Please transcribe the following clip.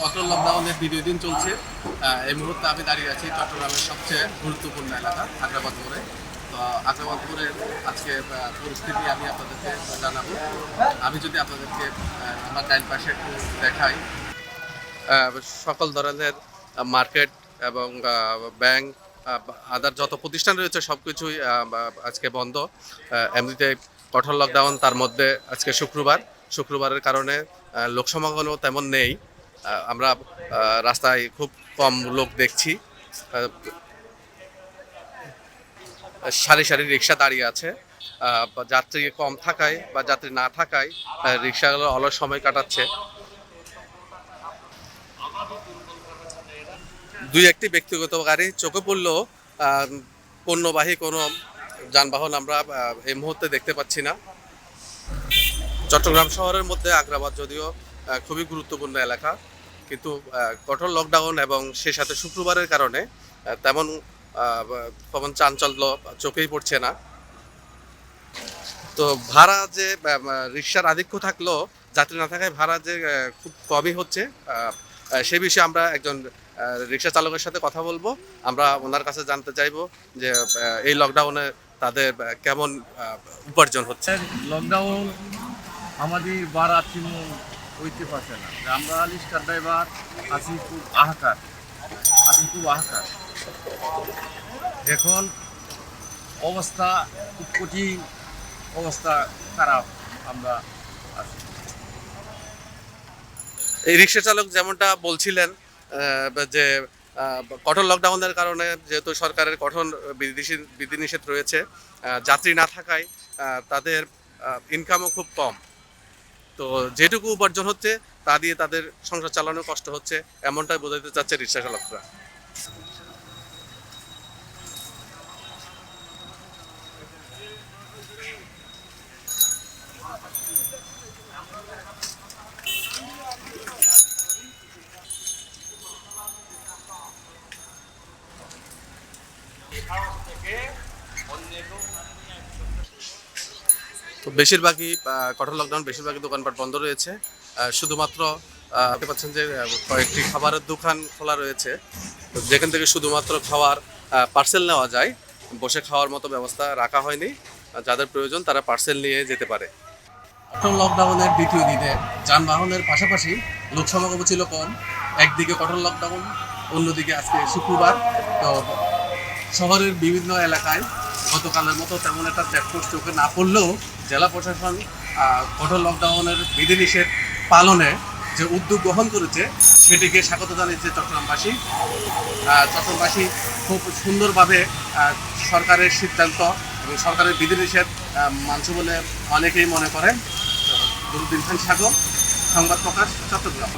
কঠোর লকডাউনের দ্বিতীয় দিন চলছে। এই মুহূর্তে আমি দাঁড়িয়ে আছি চট্টগ্রামের সবচেয়ে গুরুত্বপূর্ণ এলাকা, আগ্রাবাদপুরে। তো আগ্রাবাদপুরের আজকে পরিস্থিতি আমি আপনাদেরকে জানাব। আমি যদি আপনাদেরকে আমার ডাইন পাশে একটু দেখাই। সকল ধরনের মার্কেট এবং ব্যাংক আদার যত প্রতিষ্ঠান রয়েছে সব কিছুই আজকে বন্ধ। এমনিতে কঠোর লকডাউন তার মধ্যে আজকে শুক্রবার। শুক্রবারের কারণে লোকসমাগমও তেমন নেই। আমরা রাস্তায় খুব কম লোক দেখছি। সারি সারি রিক্সা দাঁড়িয়ে আছে। যাত্রী কম থাকায় বা যাত্রী না থাকায় রিক্সাগুলো অলস সময় কাটাচ্ছে। দুই একটি ব্যক্তিগত গাড়ি চোখে পড়লেও পণ্যবাহী কোনো যানবাহন আমরা এই মুহূর্তে দেখতে পাচ্ছি না। চট্টগ্রাম শহরের মধ্যে আগ্রাবাদ যদিও খুবই গুরুত্বপূর্ণ এলাকা। কিন্তু কঠোর লকডাউন এবং সেই সাথে শুক্রবারের কারণে তেমন তেমন চাঞ্চল্য চোখেই পড়ছে না। তো ভাড়া যে রিক্সার আধিক্য থাকলেও যাত্রী না থাকায় ভাড়া যে খুব কমই হচ্ছে সে বিষয়ে আমরা একজন রিক্সা চালকের সাথে কথা বলব। আমরা ওনার কাছে জানতে চাইব যে এই লকডাউনে তাদের কেমন উপার্জন হচ্ছে। লকডাউন আমাদের চিনু হইতে পারছে না। আমরা রিক্সার ড্রাইভার খুব আহাকার খুব আহাকার। এখন অবস্থা খুব কঠিন, অবস্থা খারাপ, আমরা আছি। এই রিক্সা চালক যেমনটা বলছিলেন যে কঠোর লকডাউনের কারণে যেহেতু সরকারের কঠোর বিধিনিষেধ রয়েছে যাত্রী না থাকায় তাদের ইনকামও খুব কম। তো যেটুকু উপার্জন হচ্ছে, তা দিয়ে তাদের সংসার চালানো কষ্ট হচ্ছে, এমনটাই বোঝাতে চাচ্ছে রিক্সা চালকরা। তো বেশিরভাগই কঠোর লকডাউন বেশিরভাগই দোকানপাট বন্ধ রয়েছে। শুধুমাত্র দেখতে পাচ্ছেন যে কয়েকটি খাবারের দোকান খোলা রয়েছে। যেখান থেকে শুধুমাত্র খাওয়ার পার্সেল নেওয়া যায়, বসে খাওয়ার মতো ব্যবস্থা রাখা হয়নি। যাদের প্রয়োজন, তারা পার্সেল নিয়ে যেতে পারে। কঠোর লকডাউনের দ্বিতীয় দিনে যানবাহনের পাশাপাশি লোক সমাগম ছিল কম। একদিকে কঠোর লকডাউন অন্যদিকে আজকে শুক্রবার। তো শহরের বিভিন্ন এলাকায় গতকালের মতো তেমন একটা চেকপোস্ট চোখে না পড়লেও জেলা প্রশাসন কঠোর লকডাউনের বিধিনিষেধ পালনে যে উদ্যোগ গ্রহণ করেছে, সেটিকে স্বাগত জানিয়েছে চট্টগ্রামবাসী। চট্টগ্রামবাসী খুব সুন্দরভাবে সরকারের সিদ্ধান্ত এবং সরকারের বিধিনিষেধ মানছে বলে অনেকেই মনে করেন। দুরুদ্দিন খান সাগর, সংবাদ প্রকাশ, চট্টগ্রাম।